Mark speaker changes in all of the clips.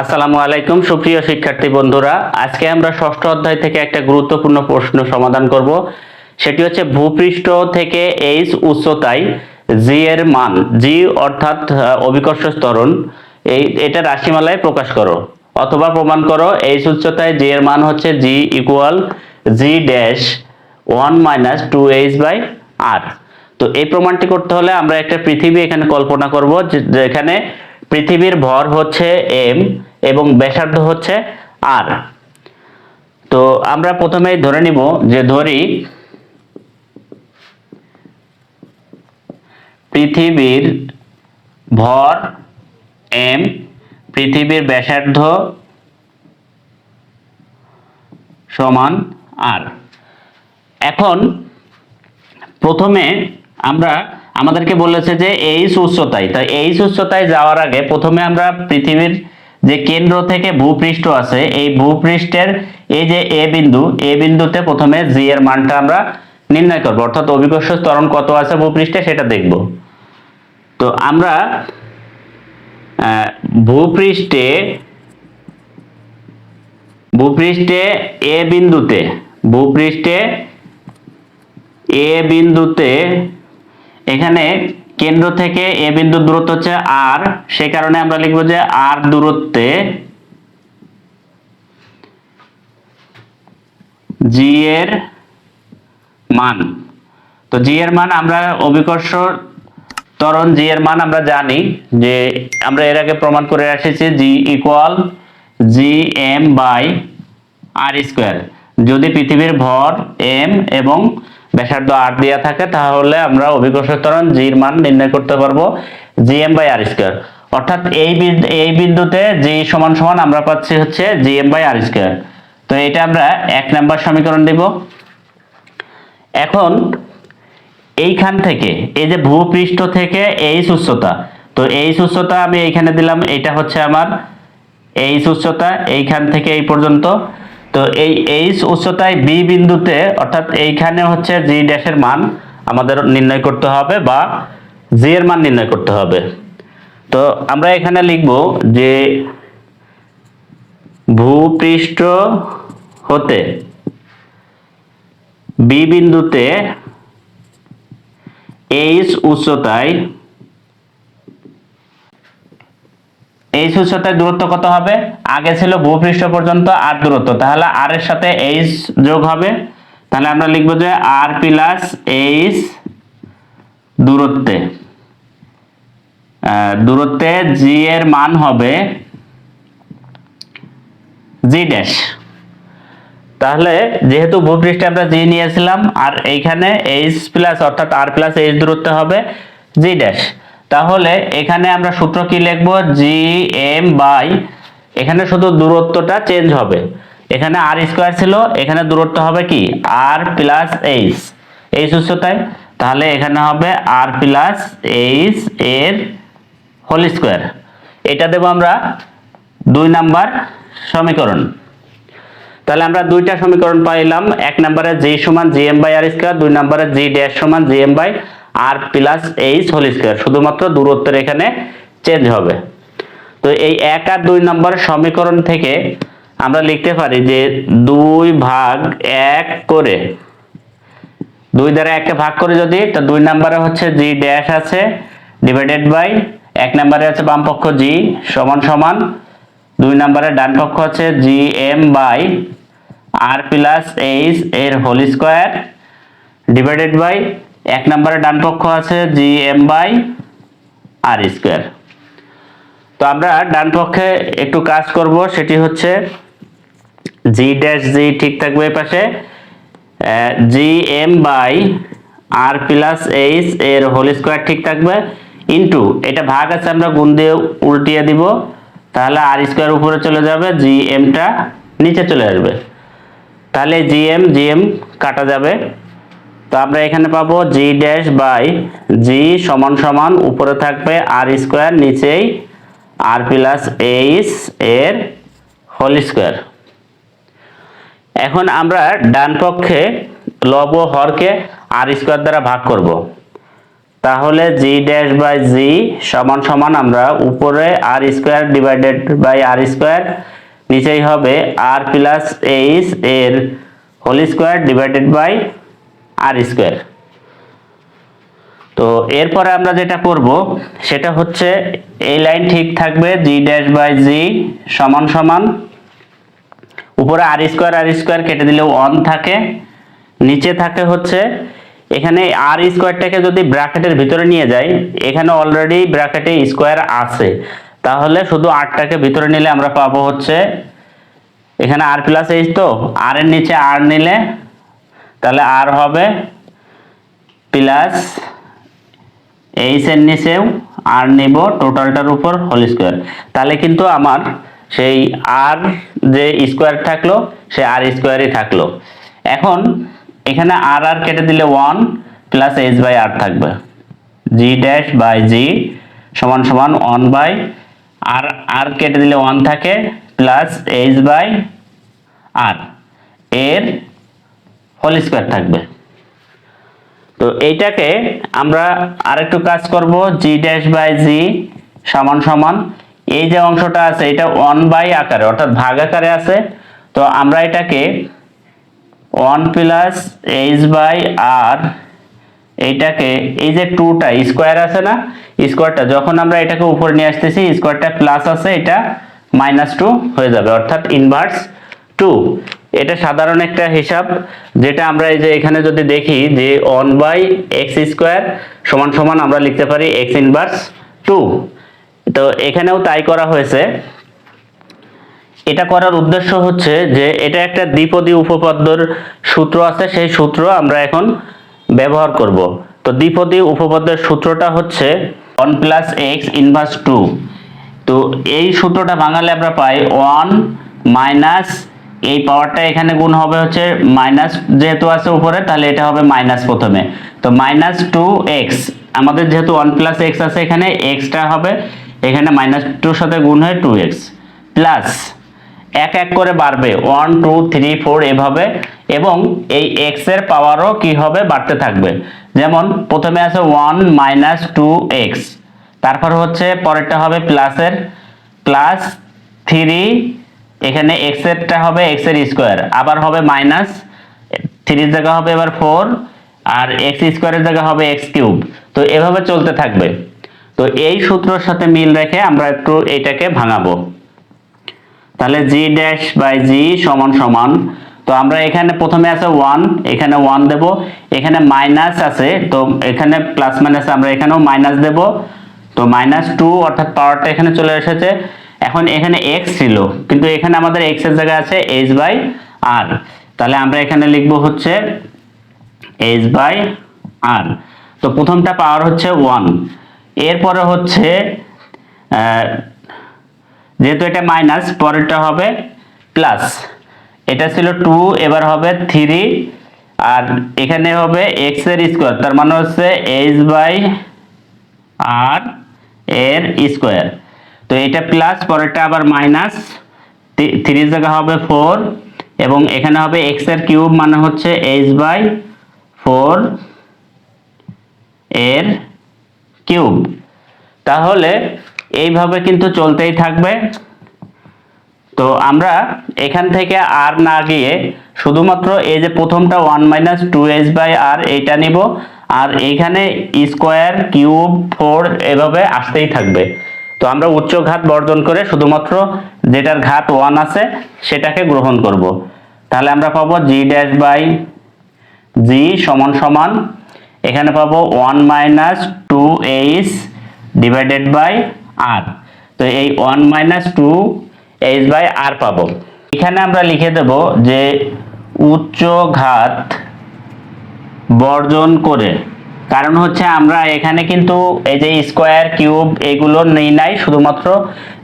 Speaker 1: আসসালামু আলাইকুম, সুপ্রিয় শিক্ষার্থী বন্ধুরা। আজকে আমরা ষষ্ঠ অধ্যায় থেকে একটা গুরুত্বপূর্ণ প্রশ্ন সমাধান করব। সেটি হচ্ছে ভূপৃষ্ঠ থেকে এইচ উচ্চতায় জি এর মান। জি অর্থাৎ অভিকর্ষ ত্বরণ। এই, এটা রাশিমালায় প্রকাশ করো। অথবা প্রমাণ করো এইচ উচ্চতায় জি এর মান হচ্ছে G equal G dash one minus two H by R তো এই প্রমাণটি করতে হলে আমরা একটা পৃথিবী এখানে কল্পনা করব যেখানে পৃথিবীর ভর হচ্ছে এম এবং ব্যাসার্ধ হচ্ছে আর তো আমরা প্রথমেই ধরে নিব যে ধরি পৃথিবীর ভর এম পৃথিবীর ব্যাসার্ধ সমান আর এখন প্রথমে আমরা আমাদেরকে বলেছে যে এইচ উচ্চতায় তাই এইচ উচ্চতায় যাওয়ার আগে প্রথমে আমরা পৃথিবীর যে কেন্দ্র থেকে ভূপৃষ্ঠ আছে, এই ভূপৃষ্ঠের এই যে এ বিন্দু, এ বিন্দুতে প্রথমে জি এর মানটা আমরা নির্ণয় করব। অর্থাৎ অভিকর্ষ ত্বরণ কত আছে ভূপৃষ্ঠে সেটা দেখব। তো আমরা ভূপৃষ্ঠে ভূপৃষ্ঠে এ বিন্দুতে, ভূপৃষ্ঠে এ বিন্দুতে এখানে কেন্দ্র থেকে এ বিন্দুর দূরত্ব হচ্ছে আর সে কারণে আমরা লিখব যে আর দূরত্বে জি এর মান। তো জি এর মান আমরা অভিকর্ষ ত্বরণ জি এর মান আমরা জানি যে আমরা এর আগে প্রমাণ করে এসেছি G equal G M by R square যদি পৃথিবীর ভর এম এবং ব্যাসার্ধ আর দেওয়া থাকে, তাহলে আমরা অভিকর্ষ ত্বরণ জির মান নির্ণয় করতে পারব G M by R square অর্থাৎ এই এই বিন্দুতে জি সমান সমান আমরা পাচ্ছি হচ্ছে G M by R square তো এটা আমরা এক নাম্বার সমীকরণ দিব। এখন এইখান থেকে, এই যে ভূপৃষ্ঠ থেকে এই উচ্চতা তো এই উচ্চতা আমি এইখানে দিলাম এটা হচ্ছে আমার এই উচ্চতা এইখান থেকে এই পর্যন্ত। তো এই এইচ উচ্চতায় বি বিন্দুতে, অর্থাৎ এইখানে হচ্ছে জি ড্যাশের মান আমাদের নির্ণয় করতে হবে বা জি এর মান নির্ণয় করতে হবে। তো আমরা এখানে লিখব যে ভূপৃষ্ঠ হতে বি বিন্দুতে এইচ উচ্চতায় এইচ উচ্চতায় দূরত্ব কত হবে? আগে ছিল ভূপৃষ্ঠ পর্যন্ত আর দূরত্ব। তাহলে আর এর সাথে এইচ যোগ হবে। তাহলে আমরা লিখব যে আর প্লাস এইচ দূরত্বে। দূরত্বে জি এর মান হবে জি ড্যাশ তাহলে যেহেতু ভূপৃষ্ঠে আমরা জি নিয়েছিলাম, আর এইখানে এইচ প্লাস অর্থাৎ আর প্লাস এইচ দূরত্ব হবে জি ড্যাশ তাহলে এখানে আমরা সূত্র কি লিখব? জি এম বাই, এখানে শুধু দূরত্বটা চেঞ্জ হবে। এখানে আর স্কোয়ার ছিল, এখানে দূরত্ব হবে কি? আর প্লাস এইচ এইচ উচ্চতায় তাহলে এখানে হবে আর প্লাস এইচ এর হোল স্কোয়ার এটা দেব আমরা দুই নাম্বার সমীকরণ। তাহলে আমরা দুইটা সমীকরণ পাইলাম। এক নম্বরে জি সমান G M by R square দুই নম্বরে জি ড্যাশ সমান G M by R plus H whole square শুধুমাত্র দূরত্বের এখানে চেঞ্জ হবে। তো এই এক আর দুই নম্বর সমীকরণ থেকে আমরা লিখতে পারি যে দুই ভাগ এক করে, দুই দ্বারা একটা ভাগ করে যদি, তো দুই নম্বরে হচ্ছে জি ড্যাশ আছে ডিভাইডেড বাই এক নম্বরে আছে বাম পক্ষ জি সমান সমান, দুই নম্বরে ডান পক্ষ হচ্ছে G M by R plus H এর হোল স্কোয়ার ডিভাইডেড বাই এক নম্বরে ডান পক্ষ আছে G M by R square তো আমরা ডান পক্ষে একটু কাজ করব, সেটি হচ্ছে জি ড্যাশ জি ঠিক থাকবে এই পাশে। G M by R plus H এর হোল স্কোয়ার ঠিক থাকবে। ইন্টু এটা ভাগ আছে, আমরা গুণ দিয়ে উল্টিয়ে দিব। তাহলে আর স্কোয়ার উপরে চলে যাবে জি এমটা নিচে চলে আসবে। তাহলে জি এম জি এম কাটা যাবে। তো আমরা এখানে পাবো জি ড্যাশ বাই জি সমান সমান, উপরে থাকবে আর স্কোয়ার নিচেই আর প্লাস এইচ এর হোল স্কোয়ার এখন আমরা ডান পক্ষে লব ও হরকে আর স্কোয়ার দ্বারা ভাগ করব। তাহলে জি ড্যাশ বাই জি সমান সমান আমরা উপরে R square divided by R square নিচেই হবে আর প্লাস এইচ এর whole square divided by R square. তো এরপরে আমরা যেটা করব, সেটা হচ্ছে এই লাইন ঠিক থাকবে জি ড্যাশ বাই জি সমান সমান। উপরে আর স্কোয়ার আর স্কোয়ার কেটে দিলে ওয়ান থাকে। নিচে থাকে হচ্ছে, এখানে আর স্কোয়ারটাকে যদি ব্র্যাকেটের ভিতরে নিয়ে যাই, এখানে অলরেডি ব্র্যাকেটে স্কোয়ার আছে। তাহলে শুধু আটটাকে ভিতরে নিলে আমরা পাবো হচ্ছে, এখানে আর প্লাস এইচ তো আর এর নিচে আর নিলে তাহলে আর হবে প্লাস এইচ এর নিচেও আর নিব টোটালটার উপর হোল স্কোয়ার তাহলে কিন্তু আমার সেই আর যে স্কোয়ার থাকল, সে আর স্কোয়ারই থাকল। এখন এখানে আর আর কেটে দিলে one plus H by R থাকবে। জি ড্যাশ বাই জি সমান সমান ওয়ান বাই আর আর কেটে দিলে ওয়ান থাকে প্লাস এইচ বাই আর এর হোল স্কোয়ার থাকবে। তো এইটাকে আমরা আরেকটু কাজ করব জি ড্যাশ বাই জি সমান সমান। এই যে অংশটা আছে, এটা ওয়ান বাই আকারে, অর্থাৎ ভাগ আকারে আছে। তো আমরা এটাকে one plus H by R এইটাকে এই যে টুটা স্কোয়ার আছে না? স্কোয়ারটা, যখন আমরা এটাকে উপরে নিয়ে আসতেছি, স্কোয়ারটা প্লাস আছে, এটা মাইনাস টু হয়ে যাবে, অর্থাৎ ইনভার্স টু এটা সাধারণ একটা হিসাব, যেটা আমরা এই যে এখানে যদি দেখি যে ওয়ান বাই এক্স স্কোয়ার সমান সমান আমরা লিখতে পারি এক্স ইনভার্স টু তো এখানেও তাই করা হয়েছে। এটা করার উদ্দেশ্য হচ্ছে যে এটা একটা দ্বিপদী উপপাদ্যর সূত্র আছে, সেই সূত্র আমরা এখন ব্যবহার করব। তো দ্বিপদী উপপাদ্যের সূত্রটা হচ্ছে one plus X inverse two তো এই সূত্রটা বাঙালি আমরা পাই ওয়ান মাইনাস এই পাওয়ারটা এখানে গুণ হবে হচ্ছে মাইনাস যেহেতু আছে উপরে, তাহলে এটা হবে মাইনাস প্রথমে। তো মাইনাস টু এক্স আমাদের যেহেতু ওয়ান প্লাস এক্স আছে এখানে এক্সটা হবে এখানে মাইনাস টুর সাথে গুণ হয় টু এক্স প্লাস এক এক করে বাড়বে ওয়ান টু থ্রি ফোর এভাবে, এবং এই এক্সের পাওয়ারও কি হবে, বাড়তে থাকবে। যেমন প্রথমে আছে ওয়ান মাইনাস টু এক্স তারপর হচ্ছে পরেরটা হবে প্লাসের প্লাস থ্রি এখানে এক্স এরটা হবে এক্সের স্কোয়ার, আবার হবে মাইনাস থ্রির জায়গা হবে এবার ফোর আর এক্স স্কোয়ারের জায়গা হবে এক্স কিউব তো এভাবে চলতে থাকবে। তো এই সূত্রের সাথে মিল রেখে আমরা একটু এটাকে ভাঙাবো। তাহলে জি ড্যাশ বাই জি সমান সমান, তো আমরা এখানে প্রথমে আছে ওয়ান এখানে ওয়ান দেব, এখানে মাইনাস আছে, তো এখানে প্লাস মাইনাস আমরা এখানেও মাইনাস দেব। তো মাইনাস টু অর্থাৎ পাওয়ারটা এখানে চলে এসেছে। এখন এখানে এক্স ছিল, কিন্তু এখানে আমাদের এক্সের জায়গায় আছে এইচ বাই আর তাহলে আমরা এখানে লিখব হচ্ছে এইচ বাই আর তো প্রথমটা পাওয়ার হচ্ছে ওয়ান এরপরে হচ্ছে যেহেতু এটা মাইনাস পরেরটা হবে প্লাস এটা ছিল টু এবার হবে থ্রি আর এখানে হবে এক্সের স্কোয়ার তার মানে হচ্ছে এইচ বাই আর এর স্কোয়ার তো এটা প্লাস পরেরটা আবার মাইনাস থ্রির জায়গা হবে ফোর এবং এখানে হবে এক্সের কিউব মানে হচ্ছে এইচ বাই ফোর এর কিউব তাহলে এইভাবে কিন্তু চলতেই থাকবে। তো আমরা এখান থেকে আর না গিয়ে শুধুমাত্র এই যে প্রথমটা one minus two H by R এইটা নিব, আর এইখানে স্কোয়ার কিউব ফোর এভাবে আসতেই থাকবে। তো আমরা উচ্চ ঘাত বর্জন করে শুধুমাত্র যেটার ঘাত ওয়ান আছে, সেটাকে গ্রহণ করব। তাহলে আমরা পাবো জি ড্যাশ বাই জি সমান সমান, এখানে পাবো one minus two H divided by R তো এই one minus two H by R পাবো। এখানে আমরা লিখে দেব যে উচ্চ ঘাত বর্জন করে কারণ হচ্ছে আমরা এখানে কিন্তু এই যে স্কোয়ার কিউব এগুলো নেই নাই, শুধুমাত্র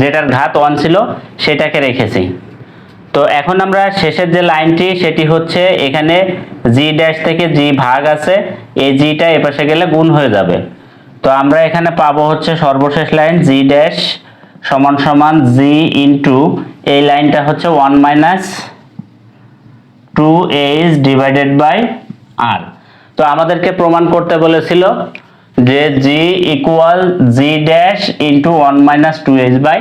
Speaker 1: যেটার ঘাত ওয়ান ছিল সেটাকে রেখেছি। তো এখন আমরা শেষের যে লাইনটি, সেটি হচ্ছে এখানে জি ড্যাশ থেকে জি ভাগ আছে, এই জিটা এপাশে গেলে গুণ হয়ে যাবে। তো আমরা এখানে পাবো হচ্ছে সর্বশেষ লাইন জি ড্যাশ সমান সমান জি ইন্টু এই লাইনটা হচ্ছে one minus two H divided by R তো আমাদেরকে প্রমাণ করতে বলেছিল যে G equal G dash into one minus two H by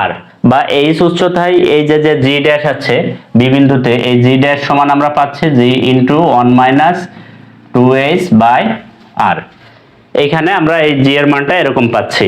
Speaker 1: R বা এইচ উচ্চতায় এই যে যে জি ড্যাশ আছে বি বিন্দুতে, এই জি ড্যাশ সমান আমরা পাচ্ছি G into one minus two H by R এইখানে আমরা এই জি এর মানটা এরকম পাচ্ছি।